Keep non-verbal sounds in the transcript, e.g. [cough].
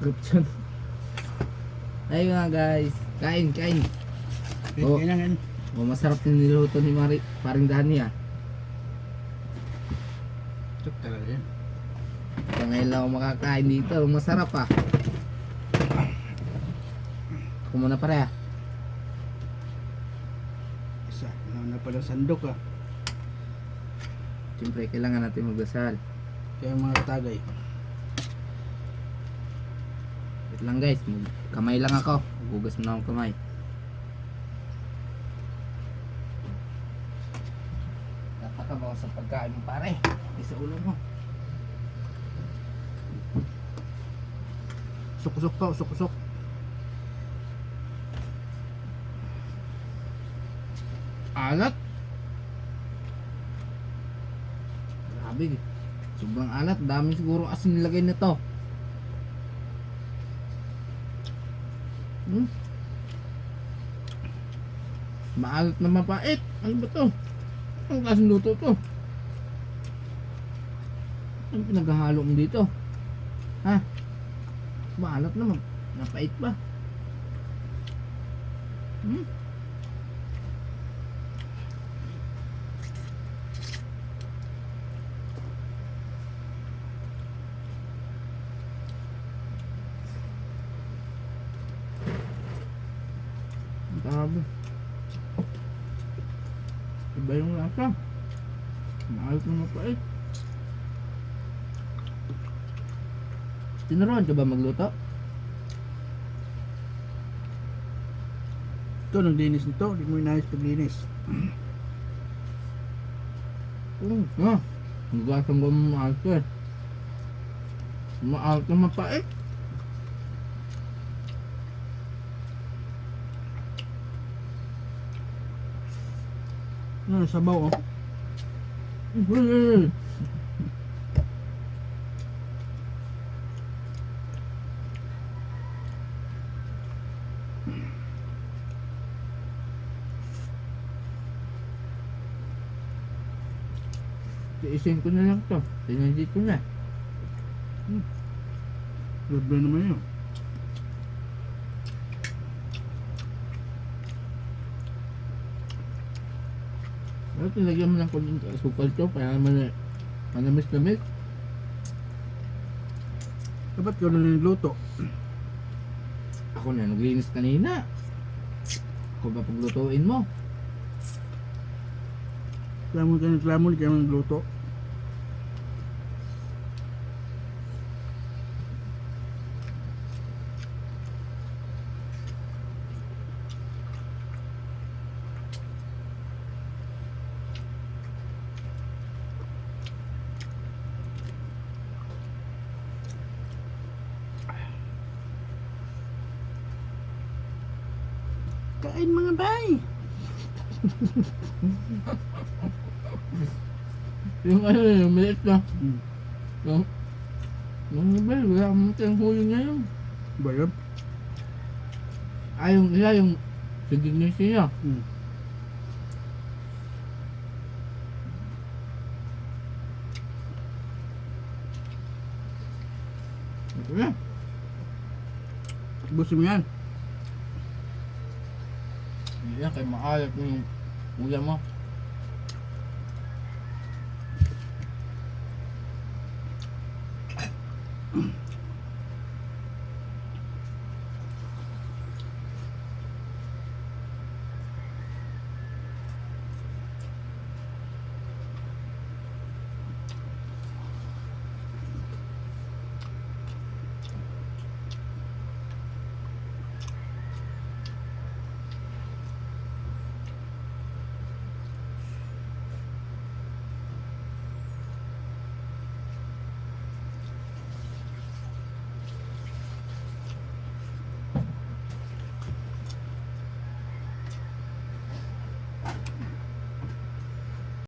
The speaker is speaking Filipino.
subscription. Ayun nga guys. Kain, kain. Oh. Kailangan. Oh, masarap yung niluto ni Mari, paring Dani ah. Ito talaga yan. Kaya ngayon lang ako makakain dito. Masarap ah. Ako muna pare ah. Isa. Ano na pala sandok ah. Siyempre, kailangan natin magdasal. Kaya mga tagay. Wait lang guys, kamay lang ako. Gugas mo na akong kamay. Napakabaw sa pagkain mo pare. Ay, sa ulo mo. Usok-usok pa, usok-usok. Alat. Grabe. Sobrang alat. Dami siguro asin nilagay nito. Hmm? Maalat na mapait. Ano ba to? Ang klaseng luto to? Ang pinaghahalo mo dito? Ha? Maalat naman. Napait ba? Hmm? Grabe. Iba yung lasa. Maalat na mapait. Tinuruan ka ba magluto? Ito, naglinis nito. Hindi mo inayos paglinis. Oo. [clears throat] Ah, ang gasang ko ko eh. Maalat na mapait. Ano, sabaw oh. Hmm. Tiisin ko na lang to. Tinanjit ko na. Grabe naman yun. Pero tinagyan mo ng konting asukal to. Naman eh. Manamis-namis. Dapat ka na nagluto. Ako na naglinis kanina. Ako ba paglutuin mo? Klamon ka ng klamon, kaya mo nagluto. Kain mga bay! [laughs] Yung ano yung maliit na. Hmm. Yung, yung nabal, wala akong tayong huli ngayon. Ba yun? Ah, yung isa, yung sigignis niya. Hmm. Ito na. Busin mo yan. Yan, kay maalat yung ulam mo.